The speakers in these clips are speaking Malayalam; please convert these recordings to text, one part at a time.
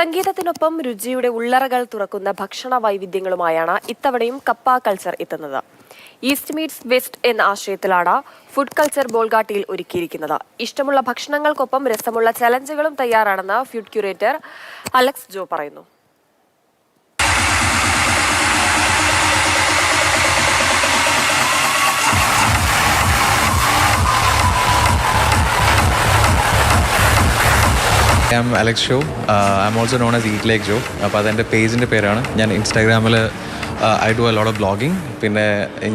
സംഗീതത്തിനൊപ്പം രുചിയുടെ ഉള്ളറകൾ തുറക്കുന്ന ഭക്ഷണ വൈവിധ്യങ്ങളുമായാണ് ഇത്തവണയും കപ്പ കൾച്ചർ എത്തുന്നത്. ഈസ്റ്റ് മീറ്റ്സ് വെസ്റ്റ് എന്ന ആശയത്തിലാണ് ഫുഡ് കൾച്ചർ ബോൾഗാട്ടിയിൽ ഒരുക്കിയിരിക്കുന്നത്. ഇഷ്ടമുള്ള ഭക്ഷണങ്ങൾക്കൊപ്പം രസമുള്ള ചലഞ്ചുകളും തയ്യാറാണെന്ന് ഫുഡ് ക്യൂറേറ്റർ അലക്സ് ജോ പറയുന്നു. I am Alex show I am also known as eat like Jo അപ്പോൾ അതെന്റെ പേജിന്റെ പേരാണ്. ഞാൻ ഇൻസ്റ്റാഗ്രാമിൽ ഐ ഡു എ ബ്ലോഗിങ് പിന്നെ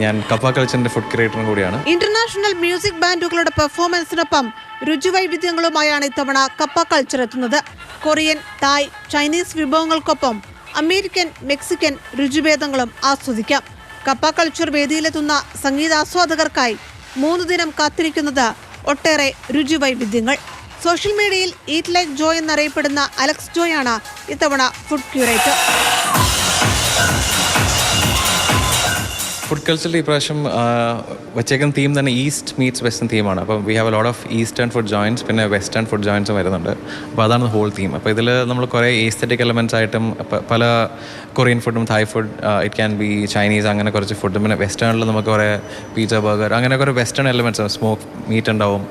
ഞാൻ കപ്പ കൾച്ചറിന്റെ ഫുഡ് ക്രിയേറ്ററും കൂടിയാണ്. ഇന്റർനാഷണൽ മ്യൂസിക് ബാൻഡുകളുടെ പെർഫോമൻസിനൊപ്പം രുചിവൈവിധ്യങ്ങളുമായാണ് ഇത്തവണ കപ്പ കൾച്ചർ എത്തുന്നത്. കൊറിയൻ തായ് ചൈനീസ് വിഭവങ്ങൾക്കൊപ്പം അമേരിക്കൻ മെക്സിക്കൻ രുചിഭേദങ്ങളും ആസ്വദിക്കാം. കപ്പ കൾച്ചർ വേദിയിലെത്തുന്ന സംഗീതാസ്വാദകർക്കായി മൂന്ന് ദിനം കാത്തിരിക്കുന്നത് ഒട്ടേറെ രുചിവൈവിധ്യങ്ങൾ. സോഷ്യൽ മീഡിയയിൽ ഈറ്റ് ലൈക്ക് ജോയ് എന്നറിയപ്പെടുന്ന അലക്സ് ജോയാണ് ഇത്തവണ ഫുഡ് ക്യൂറേറ്റർ. ഫുഡ് കൾച്ചറിൽ ഈ പ്രാവശ്യം ആ, വച്ചേക്കുന്ന തീം തന്നെ ഈസ്റ്റ് മീറ്റ്സ് വെസ്റ്റേൺ തീമാണ് അപ്പം we have a lot of eastern food joints പിന്നെ വെസ്റ്റേൺ ഫുഡ് ജോയിൻസും വരുന്നുണ്ട്. അപ്പോൾ അതാണ് ഹോൾ തീം അപ്പോൾ ഇതിൽ നമ്മൾ കുറേ ഏസ്തറ്റിക് എലമെന്റ്സ് ആയിട്ടും പല കൊറിയൻ ഫുഡും Thai food it can be Chinese അങ്ങനെ കുറച്ച് ഫുഡും പിന്നെ വെസ്റ്റേണിൽ നമുക്ക് കുറേ പിസ്സ ബർഗർ അങ്ങനെ കുറേ വെസ്റ്റേൺ എലമെന്റ്സ് സ്മോക്ക് മീറ്റ് ഉണ്ടാവും.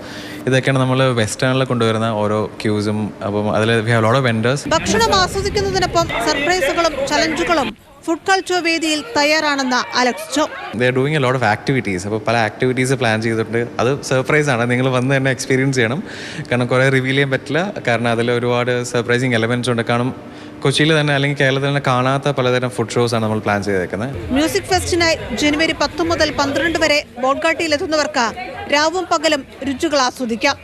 ഇതൊക്കെയാണ് നമ്മൾ വെസ്റ്റേണിൽ കൊണ്ടുവരുന്ന ഓരോ ക്യൂസും അപ്പം അതിൽ we have lot of vendors ഭക്ഷണം ആസ്വദിക്കുന്നതിനൊപ്പം സർപ്രൈസുകളും ചലഞ്ചുകളും ഫുഡ് കൾച്ചർ വേദിയിൽ തയ്യാറാണെന്ന Alex Jo doing a lot of activities അപ്പോൾ പല ആക്ടിവിറ്റീസ് പ്ലാൻ ചെയ്തിട്ടുണ്ട്. അത് സർപ്രൈസ് ആണ്. നിങ്ങൾ വന്ന് തന്നെ എക്സ്പീരിയൻസ് ചെയ്യണം. കാരണം കുറേ റിവീൽ ചെയ്യാൻ പറ്റില്ല. കാരണം അതിൽ ഒരുപാട് സർപ്രൈസിങ് എലമെന്റ്സ് ഉണ്ട്. കാരണം കൊച്ചിയിൽ തന്നെ അല്ലെങ്കിൽ കേരളത്തിൽ തന്നെ കാണാത്ത പലതരം ഫുഡ് ഷോസ് ആണ് നമ്മൾ പ്ലാൻ ചെയ്തേക്കുന്നത്. മ്യൂസിക് ഫെസ്റ്റിനായി ജനുവരി പത്ത് മുതൽ പന്ത്രണ്ട് വരെ ബോൾഗാട്ടിയിലെത്തുന്നവർക്ക് രാവും പകലും രുചികൾ ആസ്വദിക്കാം.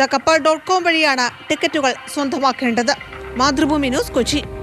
ദ കപ്പ ഡോട്ട് കോം വഴിയാണ് ടിക്കറ്റുകൾ സ്വന്തമാക്കേണ്ടത്. മാതൃഭൂമി ന്യൂസ് കൊച്ചി.